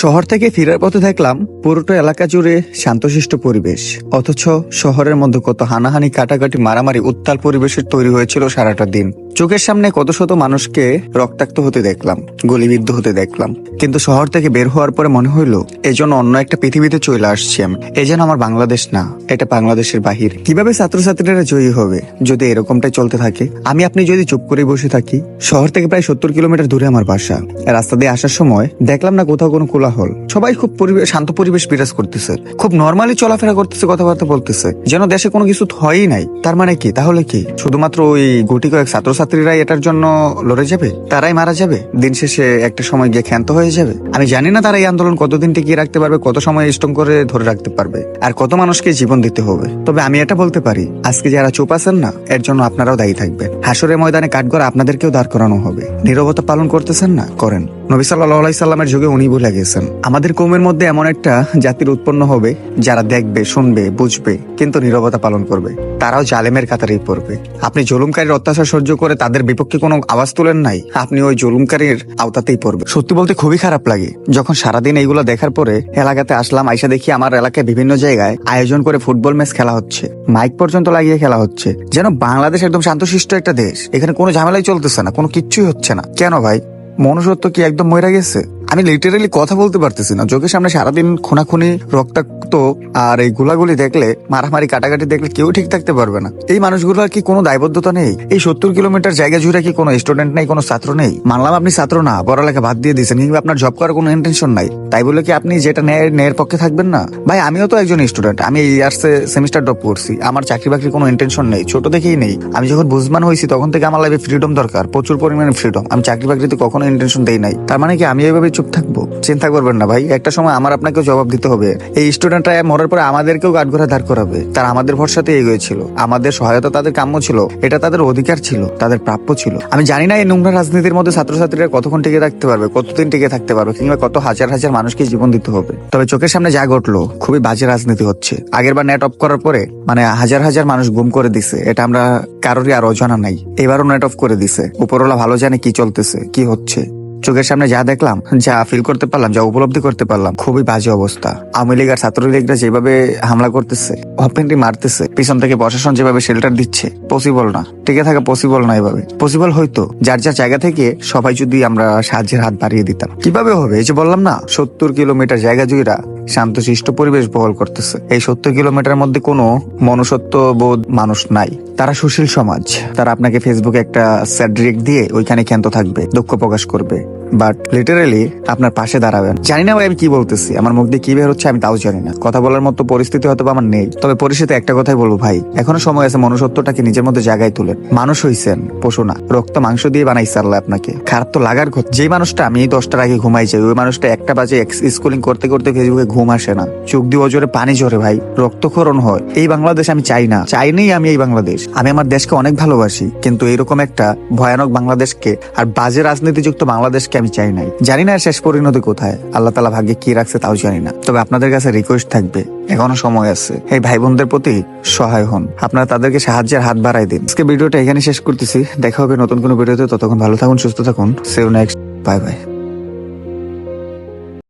শহর থেকে ফেরার পথে দেখলাম পুরোটা এলাকা জুড়ে শান্তশিষ্ট পরিবেশ। অথচ শহরের মধ্যে কত হানাহানি, কাটাকাটি, মারামারি, উত্তাল পরিবেশের তৈরি হয়েছিল সারাটা দিন। চোখের সামনে কত শত মানুষকে রক্তাক্ত হতে দেখলাম, গুলিবিদ্ধ হতে দেখলাম। কিন্তু শহর থেকে বের হওয়ার পরে মনে হইল এজন্য অন্য একটা পৃথিবীতে চলে আসছি আমি। এ যেন আমার বাংলাদেশ না, এটা বাংলাদেশের বাহির। কীভাবে ছাত্রছাত্রীরা জয়ী হবে, যদি এরকমটাই চলতে থাকে? আমি আপনি যদি চুপ করে বসে থাকি, শহর থেকে প্রায় সত্তর কিলোমিটার দূরে আমার বাসা। রাস্তা দিয়ে আসার সময় দেখলাম না কোথাও কোনো কোলাহল। সবাই খুব শান্ত পরিবেশ বিরাজ করতেছে। খুব নর্মালি চলাফেরা করতেছে, কথাবার্তা বলতেছে। যেন দেশে কোনো কিছু হয়ই নাই। তার মানে কি? তাহলে কি? শুধুমাত্র ওই গুটি কয়েক ছাত্রছাত্রীরাই এটার জন্য লড়ে যাবে? তারাই মারা যাবে? দিন শেষে একটা সময় গিয়ে ক্ষান্ত হয়ে যাবে? আমি জানি না তারা এই আন্দোলন কতদিন টিকিয়ে রাখতে পারবে, কত সময় স্ট্রং করে ধরে রাখতে পারবে, আর কত মানুষকে জীবন দিতে হবে। তবে আমি এটা বলতে পারি, আজকে যারা চুপ আছেন না, এর জন্য আপনারাও দায়ী থাকবেন। হাসরের ময়দানে কাঠগড়া আপনাদেরকেও দাঁড় করানো হবে। নিরবতা পালন করতেছেন না, করেন। নবী সাল্লাহ সাল্লামের যুগে উনি ভুলে গেছেন, আমাদের কৌমের মধ্যে এমন একটা জাতির উৎপন্ন হবে যারা দেখবে, শুনবে, বুঝবে, কিন্তু নীরবতা পালন করবে। তারাও জালেমের কাতারেই পড়বে। আপনি জুলুমকারীর অত্যাচার সহ্য করে তাদের বিপক্ষে কোনো আওয়াজ তুলেন নাই? আপনি ওই জুলুমকারীর আওতাতেই পড়বে সত্যি বলতে খুবই খারাপ লাগে। যখন সারাদিন এইগুলো দেখার পরে এলাকাতে আসলাম, আইসা দেখি আমার এলাকায় বিভিন্ন জায়গায় আয়োজন করে ফুটবল ম্যাচ খেলা হচ্ছে। মাইক পর্যন্ত লাগিয়ে খেলা হচ্ছে। যেন বাংলাদেশ একদম শান্তশিষ্ট একটা দেশ। এখানে কোনো ঝামেলাই চলতেছে না, কোনো কিচ্ছুই হচ্ছে না। কেন ভাই? মনুষ্যত্ব কি একদম মরে গেছে? আমি লিটারেলি কথা বলতে পারতেছি না। চোখের সামনে সারাদিন খুনাখুনি, রক্তাক্ত, আর এই গুলাগুলি দেখলে, মারামারি, কাটাকাটি দেখলে কেউ ঠিক থাকতে পারবে না। এই মানুষগুলো আর কি কোনো দায়বদ্ধতা নেই? এই সত্তর কিলোমিটার জায়গা জুড়ে কি কোনো স্টুডেন্ট নেই, কোনো ছাত্র নেই? মানলাম আপনি ছাত্র না, পড়ালেখা বাদ দিয়ে দিয়েছেন কিংবা আপনার জব করার কোনো ইন্টেনশন নাই। তাই বলে কি আপনি যেটা ন্যায়ের ন্যায়ের পক্ষে থাকবেন না? ভাই, আমিও তো একজন স্টুডেন্ট আমি এই ইয়ার্সে সেমিস্টার ড্রপ করছি। আমার চাকরি বাকরি কোনো ইন্টেনশন নেই, ছোট থেকেই নেই। আমি যখন বুঝমান হয়েছি, তখন থেকে আমার লাইফে ফ্রিডম দরকার, প্রচুর পরিমাণে ফ্রিডম আমি চাকরি বাকরিতে কখনো ইন্টেনশন দেই নাই। তার মানে কি আমি এইভাবে চুপ থাকব। চিন্তা করবেন না ভাই, একটা সময় আমার আপনাকেও জবাব দিতে হবে। এই স্টুডেন্টরা মরার পরে আমাদেরকেও কাঠগড়া দাঁড় করাবে। তারা আমাদের ভরসাতে এগিয়েছিল আমাদের সহায়তা তাদের কাম্য ছিল। এটা তাদের অধিকার ছিল, তাদের প্রাপ্য ছিল। আমি জানি না এই নোংরা রাজনীতির মধ্যে ছাত্রছাত্রীরা কতক্ষণ টিকে থাকতে পারবে, কতদিন টিকে থাকতে পারবে, কিংবা কত হাজার হাজার মানুষকে জীবন দিতে হবে। তবে চোখের সামনে যা ঘটলো, খুবই বাজে রাজনীতি হচ্ছে। আগের বার নেট অফ করার পরে মানে হাজার হাজার মানুষ গুম করে দিছে। এটা আমরা কারোরই আর অজানা নাই। এবারও নেট অফ করে দিছে। উপরওয়ালা ভালো জানে কি চলতেছে, কি হচ্ছে। চোখের সামনে যা দেখলাম, যা ফিল করতে পারলাম, যা উপলব্ধি করতে পারলাম, খুবই বাজে অবস্থা। আওয়ামী লীগ আর ছাত্রলীগরা যেভাবে হামলা করতেছে, অপেন্টি মারতেছে, পিছন থেকে প্রশাসন যেভাবে শেল্টার দিচ্ছে পসিবল না। টিকে থাকা পসিবল না এভাবে। পসিবল হয়তো, যার যার জায়গা থেকে সবাই যদি আমরা সাহায্যের হাত বাড়িয়ে দিতাম। কীভাবে হবে? এই যে বললাম না, সত্তর কিলোমিটার জায়গা জুড়া শান্তশিষ্ট পরিবেশ বহল করতেছে। এই সত্তর কিলোমিটার মধ্যে কোনো মনুষ্যত্ব বোধ মানুষ নাই। তারা সুশীল সমাজ। তারা আপনাকে ফেসবুকে একটা স্যাড রিয়েক্ট দিয়ে ওইখানে ক্ষান্ত থাকবে, দুঃখ প্রকাশ করবে। বাট লিটারেলি আপনার পাশে দাঁড়াবেন। জানি না ভাই আমি কি বলতেছি, আমার মুখ দিয়ে কি বের হচ্ছে আমি তাও জানি না। কথা বলার মতো পরিস্থিতি হয়তো আমার নেই। তবে পরিস্থিতি একটা কথাই বলব ভাই, এখনও সময় আছে মনুষ্যত্বটাকে নিজের মধ্যে জায়গায় তুলেন। মানুষ হইছেন, পশু না। রক্ত মাংস দিয়ে বানাইছে আল্লাহ আপনাকে। খারাপ তো লাগার কথা। যেই মানুষটা, আমি দশটার আগে ঘুমাই যাই, ওই মানুষটা একটা বাজে স্কুলিং করতে করতে ফেসবুকে ঘুম আসে না। চোখ দিয়ে অজরে পানি ঝরে ভাই, রক্তক্ষরণ হয়। এই বাংলাদেশ আমি চাই না। চাই নেই আমি এই বাংলাদেশ। আমি আমার দেশকে অনেক ভালোবাসি, কিন্তু এরকম একটা ভয়ানক বাংলাদেশকে আর বাজে রাজনীতিযুক্ত বাংলাদেশকে আমি চাই নাই। জানি না শেষ পরিণতি কোথায়। আল্লাহ তালা ভাগ্যে কি রাখছে তাও জানি না। তবে আপনাদের কাছে রিকোয়েস্ট থাকবে, এখনও সময় আছে। এই ভাই বোনদের প্রতি সহায় হন। আপনারা তাদেরকে সাহায্যের হাত বাড়াই দিন। আজকে ভিডিওটা এখানে শেষ করতেছি। দেখা হবে নতুন কোনো ভিডিওতে। ততক্ষণ ভালো থাকুন, সুস্থ থাকুন। সেও নেক্সট বাই বাই